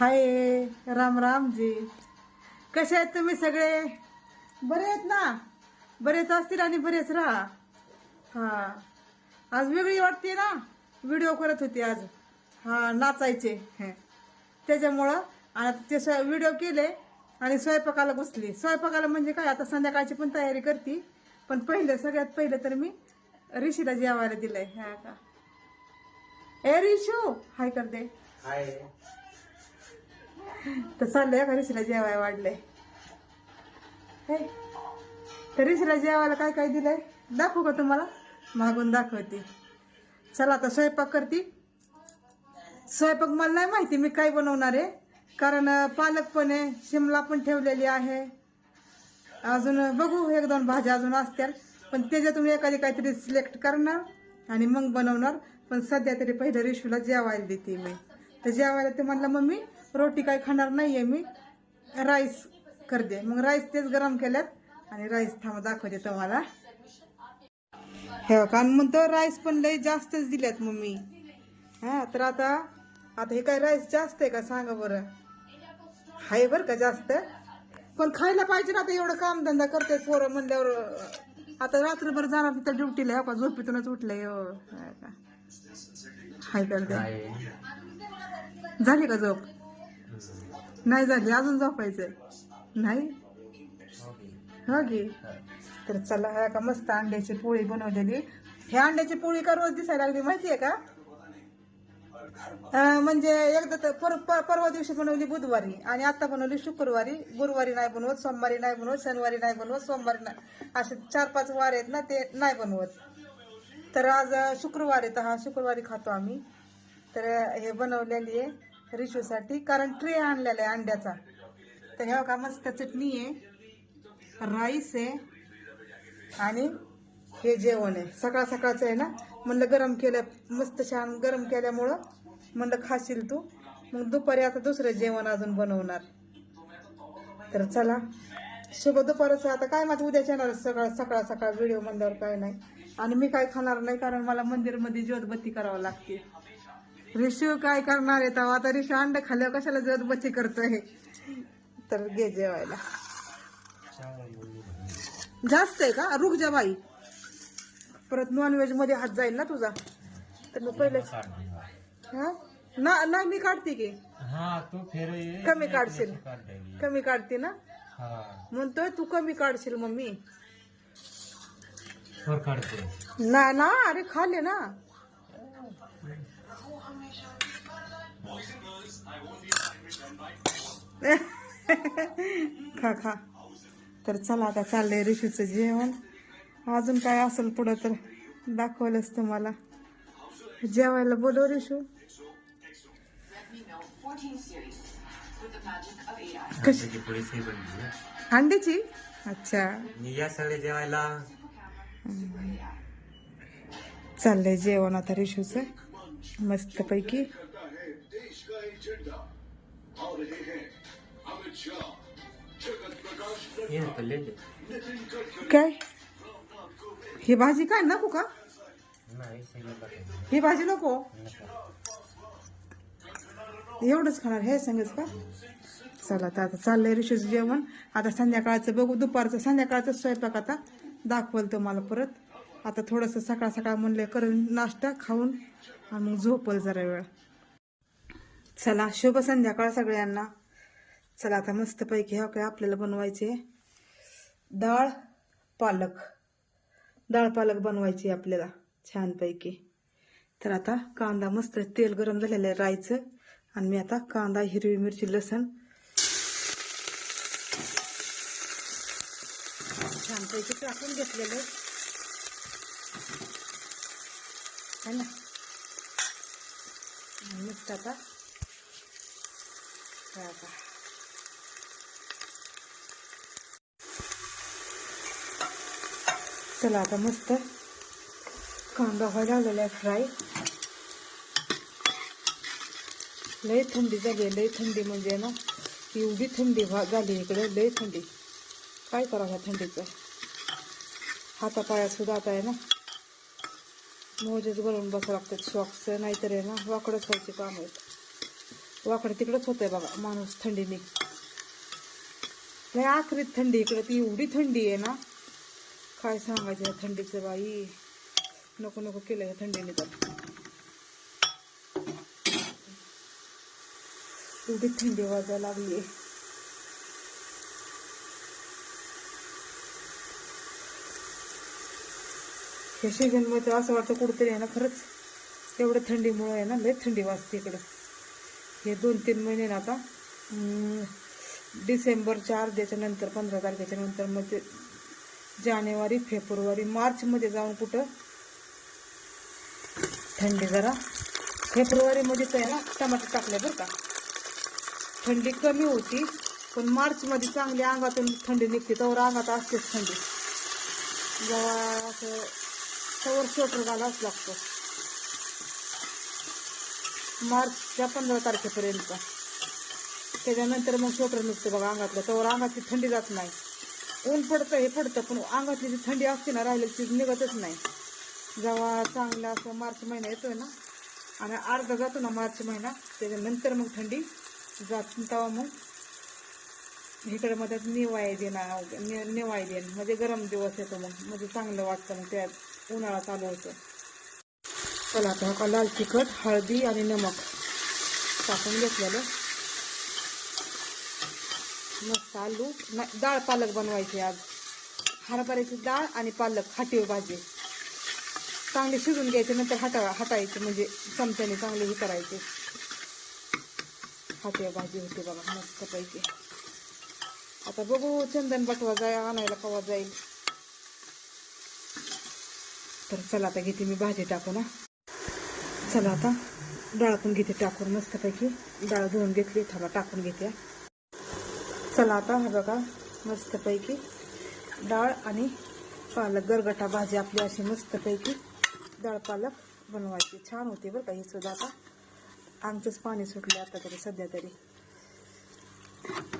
हाय राम राम जी कसे आहेत तुम्ही सगळे? बरे आहेत ना? बरेच असतील आणि बरेच राहा. हा. आज वेगळी वाटते ना? व्हिडिओ करत होती आज. हा नाचायचे. हे. त्याच्यामुळं आणि ते व्हिडिओ केले आणि स्वयंपाकाला बसली. स्वयंपाकाला म्हणजे काय? आता संध्याकाळची पण तयारी करते. पण पहिलं सगळ्यात पहिलं तर मी ऋषीला जेवायला दिलंय. हा का? ए रिशू हाय कर दे. हाय. तर चाललंय का ऋषीला जेवाय वाढलंय. हे. तर ऋषीला जेवायला काय काय दिलंय? दाखवू का तुम्हाला? मागून दाखवते. चला आता स्वयंपाक करते. स्वयंपाक मला नाही माहिती मी काय बनवणार आहे. कारण पालक पण आहे शिमला पण ठेवलेली आहे. अजून बघू एक दोन भाज्या अजून असत्या पण त्याच्यातून एखादी काहीतरी सिलेक्ट करणार आणि मग बनवणार. पण सध्या तरी पहिलं रिशूला जेवायला देते मी. तर जेवायला ते म्हणलं मम्मी रोटी काय खाणार नाहीये मी. राईस करते. मग राईस तेच गरम केल्यात आणि राईस थांबा दाखवते तुम्हाला. हे बघा आणि म्हणतो राईस पण लय जास्तच दिल्यात मम्मी. हा तर आता आता हे काय राईस जास्त आहे का सांगा बरं. हाय बरं का जास्त. पण खायला पाहिजे ना आता एवढं काम धंदा करते पोरं म्हणल्यावर. आता रात्रभर जाणार तिथं ड्युटीला हो का? झोपेतूनच उठलंय हो. हाय करते झाली का झोप? नाही झाली अजून झोपायचंय. नाही? हो की. तर चला हा का मस्त अंड्याची पोळी बनवलेली. हे अंड्याची पोळी का रोज दिसायला लागली माहितीये का? म्हणजे एकदा तर पर- पर- परवा दिवशी बनवली बुधवारी आणि आता बनवली शुक्रवारी. गुरुवारी नाही बनवत सोमवारी नाही बनवत शनिवारी नाही बनवत सोमवारी नाही. असे चार पाच वार आहेत ना ते नाही बनवत. तर आज शुक्रवार आहे तर हा शुक्रवारी खातो आम्ही. तर हे बनवलेली आहे. रिशूसाठी कारण ट्रे आणलेला आहे अंड्याचा. तर हे का मस्त चटणी आहे राईस आहे आणि हे जेवण आहे. सकाळ सकाळचं आहे ना? म्हणलं गरम केलं मस्त छान गरम केल्यामुळं म्हणलं खाशील तू. मग दुपारी आता दुसरं जेवण अजून बनवणार. तर चला शुभ दुपारचं. आता काय माझं उद्याच येणार सकाळ सकाळ सकाळ. व्हिडिओ म्हणल्यावर काय नाही. आणि मी काय खाणार नाही कारण मला मंदिरमध्ये ज्योतबत्ती करावं लागते. ऋषू काय करणार आहे तेव्हा? आता ऋषू अंड खाल्ल्यावर कशाला ज्योतबत्ती करतोय? तर घे जेवायला. जास्त आहे का? रुक जा बाई. परत नॉनव्हेजमध्ये हात जाईल ना तुझा. तर मग पहिले हा? ना नाही मी काढते की. हा तू फेर कमी काढशील. कमी काढते ना? हा. म्हणतोय तू कमी काढशील मम्मी. ना ना अरे खाले ना. खा खा. तर चला आता चाललंय ऋषीचं जेवण. अजून काय असेल पुढं तर दाखवलंच तुम्हाला. जेवायला बोलव ना. अंड्याची? अच्छा. या सगळे जेवायला. चाललंय जेवण आता ऋषूचं. मस्तपैकी. काय? ही भाजी काय नको का. ही भाजी नको? नको. एवढंच खाणार हे सांगच का? चला तर आता चाललंय ऋषीचं जेवण. आता संध्याकाळचं बघू दुपारचं संध्याकाळचं स्वयंपाक आता दाखवल तुम्हाला परत. आता थोडंसं सकाळ सकाळ म्हणले करून नाश्ता खाऊन आणि मग झोपल जरा वेळ. चला शुभ संध्याकाळ सगळ्यांना. चला आता मस्तपैकी हो काय आपल्याला बनवायचे. डाळ पालक. डाळ पालक बनवायची आपल्याला छानपैकी. तर आता कांदा मस्त तेल गरम झालेलं आहे रायचं आणि मी आता कांदा हिरवी मिरची लसण छानपैकी टाकून घेतलेलं आहे. ना? मस्त आता हे चला आता मस्त कांदा व्हायला लागलेला आहे फ्राय. लय थंडी झाली आहे लय थंडी म्हणजे ना एवढी थंडी झाली इकडे लय थंडी. काय करा ह्या थंडीचं? हातापायात सुद्धा आता आहे ना मोजेच भरून बसावं लागतात शॉक्स नाहीतर आहे ना वाकडंच व्हायचे काम आहेत. वाकडं तिकडंच होतंय बघा माणूस थंडीने लय आखरीत थंडी इकडे ती एवढी थंडी आहे ना. काय सांगायचं थंडीचं बाई? नको नको केलं या थंडीने तर. एवढी थंडी वाजायला लागली आहे हे सीझनमध्ये असं वाटतं कुठंतरी आहे ना खरंच एवढं थंडीमुळं आहे ना लय थंडी वाजते इकडं. हे दोन तीन महिने ना आता डिसेंबरच्या अर्ध्याच्या नंतर पंधरा तारखेच्या नंतर मग ते जानेवारी फेब्रुवारी मार्चमध्ये जाऊन कुठं थंडी जरा फेब्रुवारीमध्ये तर आहे ना टमाटर टाकले बरं का. थंडी कमी होती पण मार्चमध्ये चांगली अंगातून थंडी निघते तर अंगात असतेच थंडी. जेव्हा असं त्यावर स्वेटर घालावाच लागतो. मार्चच्या पंधरा तारखेपर्यंत. त्याच्यानंतर मग स्वेटर निघतं बघा अंगातलं. त्यावर अंगातली थंडी जात नाही. ऊन पडतं हे पडतं पण अंगातली जी थंडी असते ना राहिली ती निघतच नाही. जेव्हा चांगला असं मार्च महिना येतोय ना आणि अर्धा जातो ना मार्च महिना त्याच्यानंतर मग थंडी जात तेव्हा मग इकडे मध्ये निवाय देणार निवाय देण म्हणजे गरम दिवस येतो मग. म्हणजे चांगलं वाटतं मग त्यात. उन्हाळा चालू होतो. चला आता का लाल तिखट हळदी आणि नमक टाकून घेतलेलं. मस्त आलू. नाही डाळ पालक बनवायची आज. हरभऱ्याची डाळ आणि पालक हाटीव भाजी. चांगली शिजून घ्यायचे नंतर हटा हटायची म्हणजे चमच्याने चांगली हे करायचे. हाटीव भाजी होते बघा मस्तपैकी. आता बघू चंदन बटवा जाय आणायला कवा जाईल. तर चला आता घेते मी भाजी टाकू ना चला आता डाळ पण घेते टाकून मस्तपैकी. डाळ धुवून घेतली थांबा टाकून घेते चला आता हा बघा मस्तपैकी. डाळ आणि पालक गरगटा भाजी आपली अशी मस्तपैकी डाळ पालक बनवायची. छान होते बरं का ही सुद्धा आता. आमचंच पाणी सुटले आता तरी सध्या तरी.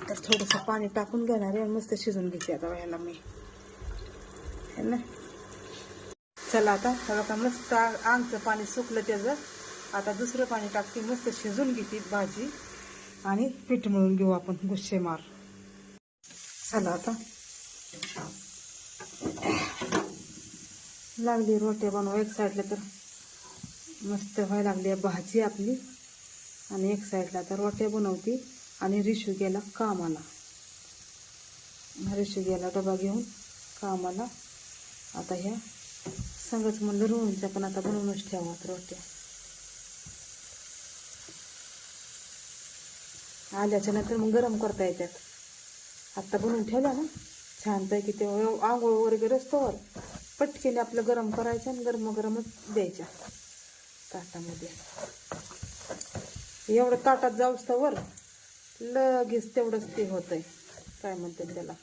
तर थोडंसं पाणी टाकून घेणार आहे आणि मस्त शिजून घेते आता ह्याला मी. है ना? चला आता. बघा आता मस्त आंगचं पाणी सुकलं त्याचं. आता दुसरं पाणी टाकते मस्त शिजून घेते भाजी. आणि पीठ मळून घेऊ आपण गुस्से मार चला आता. लागली रोट्या बनवा एक साईडला तर मस्त व्हायला लागली आहे भाजी आपली. आणि एक साईडला आता रोट्या बनवते. आणि रिशू गेला कामाला. रिशू गेला डबा घेऊन कामाला. आता ह्या सांगायचं म्हणलं रोहनच्या पण आता बनवूनच ठेवात रोट्या आल्याच्यानंतर मग गरम करता येतात आत्ता बनवून ठेवल्या ना छानपैकी ते आंघोळ वगैरे रस्त्यावर पटकेने आपलं गरम करायचं आणि गरम गरमच द्यायच्या ताटामध्ये. एवढं ताटात जाऊस तर वर लगेच तेवढंच ते होतंय. काय म्हणतात त्याला?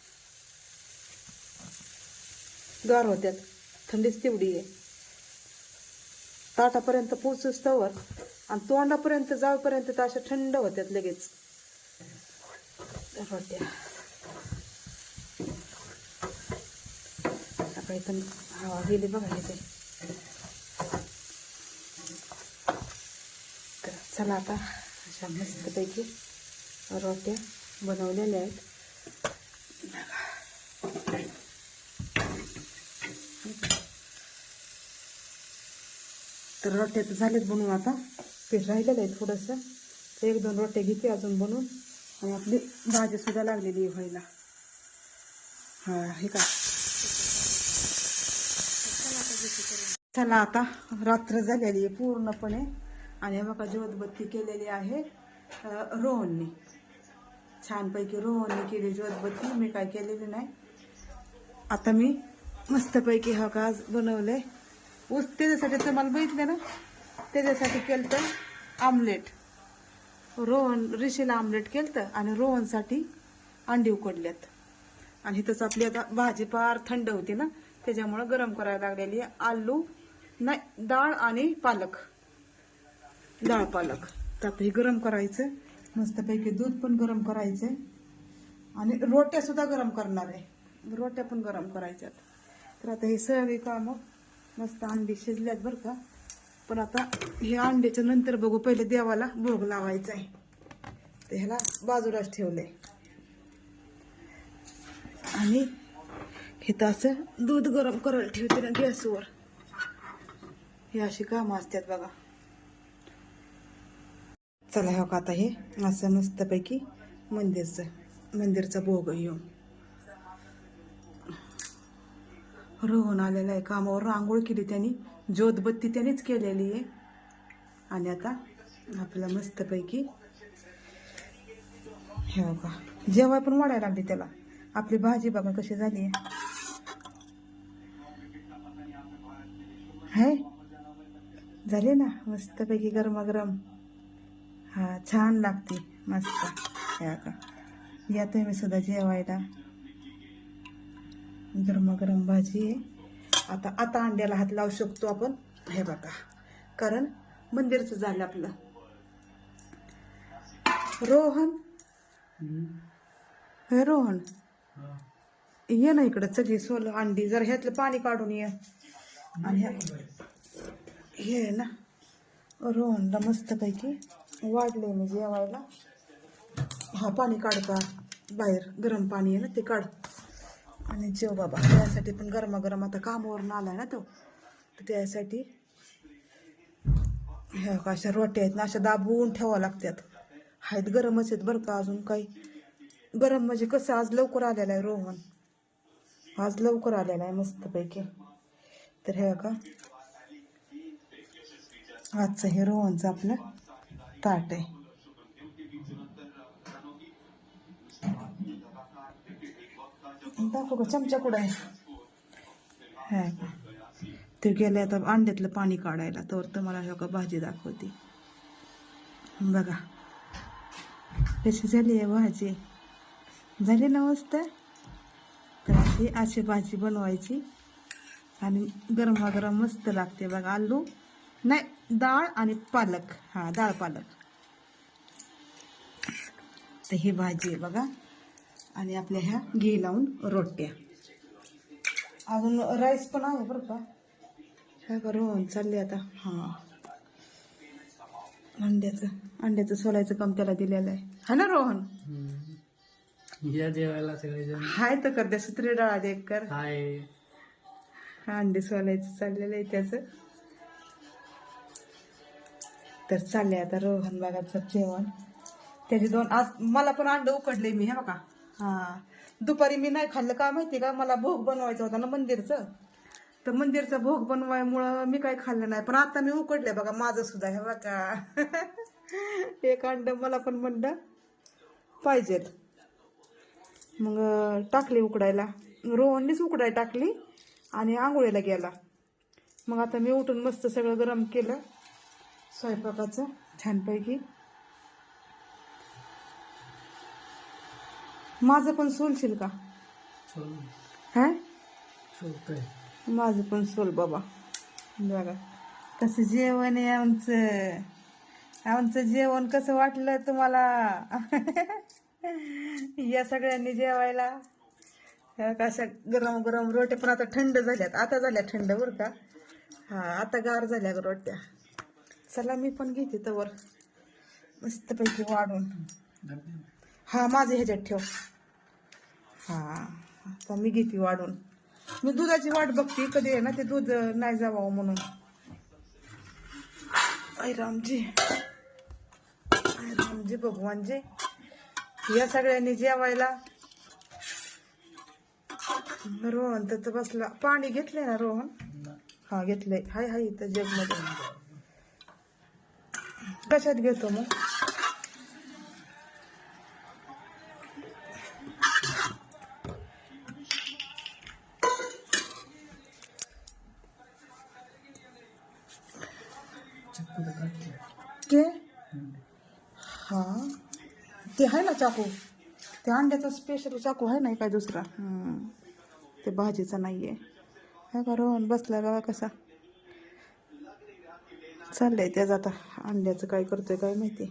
गार होत्यात. थंडीच तेवढी आहे. ताटापर्यंत पोचूस तवर आणि तोंडापर्यंत जाऊपर्यंत तर अशा थंड होत्यात लगेच. रोट्या आता इथं हवा गेली बघा इथे. तर चला आता अशा मस्तपैकी रोट्या बनवलेल्या आहेत. तर रोट्या तर झालेत बनवून आता. पीठ राहिलेलं आहे थोडंसं. तर एक दोन रोट्या घेते अजून बनवून. आणि आपली भाजीसुद्धा लागलेली आहे व्हायला. हा हे का? चला आता रात्र झालेली आहे पूर्णपणे. आणि हे बघा ज्योतबत्ती केलेली आहे रोहनने. छानपैकी रोहनने केली ज्योतबत्ती. मी काय केलेली नाही. आता मी मस्तपैकी हा का आज बनवलंय. ऊस त्याच्यासाठी तुम्हाला बघितलं ना त्याच्यासाठी केलं तर आमलेट. रोहन ऋषीला आमलेट केलं आणि रोहनसाठी अंडी उकडल्यात. आणि इथंच आपली आता भाजी फार थंड होती ना त्याच्यामुळं गरम करायला लागलेली आहे आलू नाही डाळ आणि पालक. डाळ पालक. तर आता हे गरम करायचं. मस्तपैकी दूध पण गरम करायचं आणि रोट्या सुद्धा गरम करणार आहे. रोट्या पण गरम करायच्यात. तर आता हे सगळी कामं मस्त अंडी शिजल्यात बरं का. पण आता हे अंड्याच्या नंतर बघू पहिले देवाला भोग लावायचा आहे. ते ह्याला बाजूलाच ठेवलंय. आणि हे असं दूध गरम करायला ठेवते ना गॅसवर. हे अशी कामं असतात बघा. चला हो का आता हे असं मस्तपैकी मंदिरचं मंदिरचा भोग येऊन रोहन आलेला आहे. कामावर रांगोळ केली त्यांनी. ज्योतबत्ती त्यानेच केलेली आहे. आणि आता आपल्याला मस्तपैकी हे बघा. जेवाय पण वाढायला लागली त्याला. आपली भाजी बघा कशी झाली आहे. झाली ना? मस्तपैकी गरमागरम. हा छान लागते. मस्त. हे बघा. या तुम्ही सुद्धा जेवायला. गरमागरम भाजी आहे. आता आता अंड्याला हात लावू शकतो आपण. हे बघा. कारण मंदिरचं झालं आपलं. रोहन. हे रोहन. ये ना इकडं सगळी सोल अंडी. जर ह्यातलं पाणी काढून ये. आणि हे ना. रोहनला मस्तपैकी वाढले मी जेवायला. हा पाणी काढता बाहेर गरम पाणी आहे ना ते काढ. आणि जेव बाबा. त्यासाठी पण गरमागरम आता कामावरून आला ना तो. तर त्यासाठी ह्या का अशा रोट्या आहेत ना अशा दाबवून ठेवावं लागतात. आहेत गरमच आहेत बरं का अजून काही. गरम म्हणजे कसं आज लवकर आलेला आहे रोहन. आज लवकर आलेला आहे मस्तपैकी. तर हे का आजचं हे रोहनचं आपलं ताट आहे. दाखव का चमचा कुठं आहे? का? ते गेले आता अंड्यातलं पाणी काढायला तर तुम्हाला हे का भाजी दाखवते. बघा. कशी झाली आहे भाजी? झाली ना मस्त? तर अशी अशी भाजी बनवायची. आणि गरमागरम मस्त लागते बघा आलू. नाही डाळ आणि पालक. हा डाळ पालक. तर ही भाजी आहे बघा. आणि आपल्या ह्या घी लावून रोट्या. अजून राईस पण आहे बरं का? काय का रोहन चालले आता. हां. अंड्याचं अंड्याचं सोलायचं काम त्याला दिलेलं आहे. हा ना रोहन? या जेवायला सगळेजण. हाय तर कर द्या सुत्री डाळा दे एक कर. हाय. अंडे सोलायचं चाललेलं आहे त्याचं. तर चालले आता रोहन बागाचं जेवण. त्याचे दोन आज मला पण अंड उकडले मी हे बघा. हा. दुपारी मी नाही खाल्लं. का माहिती का? मला भोग बनवायचा होता ना मंदिरचं. तर मंदिरचा भोग बनवायमुळं मी काही खाल्लं नाही. पण आता मी उकडले बघा माझं सुद्धा. हे बघा. एक अंड मला पण मंड पाहिजेत. मग टाकली उकडायला. रोहननीच उकडाय टाकली आणि आंघोळीला गेला. मग आता मी उठून मस्त सगळं गरम केलं. स्वयंपाकाचं छानपैकी. माझं पण सोलशील का? हा? माझं पण सोल बाबा. बघा. कसं जेवण आहे आमचं. आमचं जेवण कसं वाटलं तुम्हाला? या सगळ्यांनी जेवायला. कशा गरम गरम रोट्या पण आता थंड झाल्यात. आता झाल्या थंड बरं का? हा आता गार झाल्या रोट्या. चला मी पण घेते तवर. मस्तपैकी वाढून. हा माझं ह्याच्यात ठेव. हा. आता मी घेते वाढून. मी दुधाची वाट बघते कधी आहे ना ते दूध नाही जावं म्हणून. आई रामजी. रामजी भगवानजी. या सगळ्यांनी जेवायला. रोहन तर बसला. पाणी घेतलंय ना रोहन? हा घेतलंय. हाय हाय इथं जगमध्ये कशात घेतो मग? ते आहे ना चाकू? ते अंड्याचा स्पेशल चाकू आहे ना काय दुसरा? ते भाजीचा नाही आहे का रोहन बसला बघा कसा. चाललंय त्याचं आता. अंड्याचं काय करतोय काय माहिती.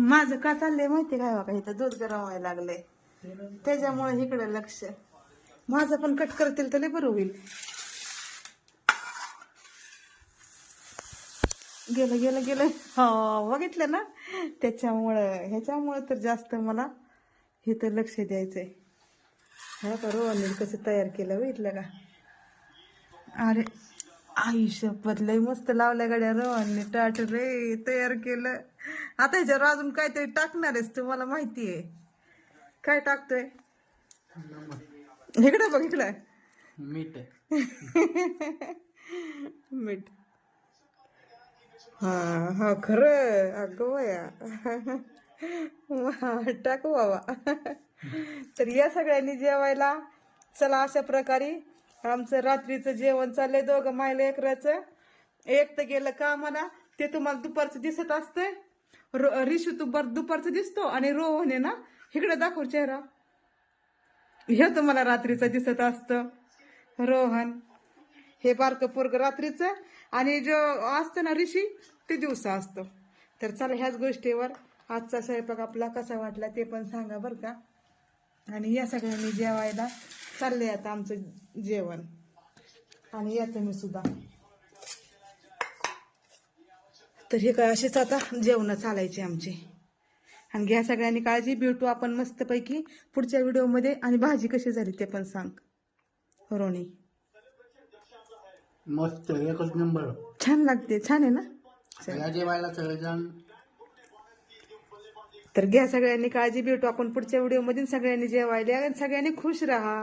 माझं का चाललंय माहिती काय बघा इथं दूध गरम व्हायला लागलंय. त्याच्यामुळे इकडे लक्ष. माझं पण कट करतील तर बरं होईल. गेलं गेलं गेलं. हो बघितलं ना? त्याच्यामुळं ह्याच्यामुळं तर जास्त मला हे तर लक्ष द्यायचंय. हा का रोहनने कसं तयार केलं बघितलं का? अरे आई शपथ लय मस्त लावल्या गाड्या रोहनने टाट रे तयार केलं. आता ह्याच्यावर अजून काहीतरी टाकणार आहेस तुम्हाला माहिती आहे. काय टाकतोय? इकडं बघ इकडं. मीठ मीठ. हा हा खरं अगं वया वा, टाकू बाबा. तर या सगळ्यांनी जेवायला. चला अशा प्रकारे आमचं रात्रीचं जेवण चाललंय दोघं मायला एकराचं. एक तर गेलं कामाला ते तुम्हाला दुपारचं दिसत असतंय. रो रिशू दुपार दुपारचं दिसतो आणि रोहन आहे ना इकडे दाखव चेहरा. हे तुम्हाला रात्रीचं दिसत असतं. रोहन हे बारकं पोरग रात्रीचं. आणि जो असतं ना ऋषी ते दिवसा असतो. तर चला ह्याच गोष्टीवर आजचा स्वयंपाक आपला कसा वाटला ते पण सांगा बरं का. आणि या सगळ्यांनी जेवायला चाललंय आता आमचं जेवण. आणि या तुम्ही सुद्धा. तर हे काय असेच आता जेवणं चालायची आमची. आणि घ्या सगळ्यांनी काळजी भेटू आपण मस्तपैकी पुढच्या व्हिडिओमध्ये. आणि भाजी कशी झाली ते पण सांग. रोणी मस्त एकच नंबर छान लागते छान आहे ना. या जेवायला सगळेजण. तर घ्या सगळ्यांनी काळजी भेटू आपण पुढच्या व्हिडिओमध्ये सगळ्यांनी जेवायला आणि सगळ्यांनी खुश राहा.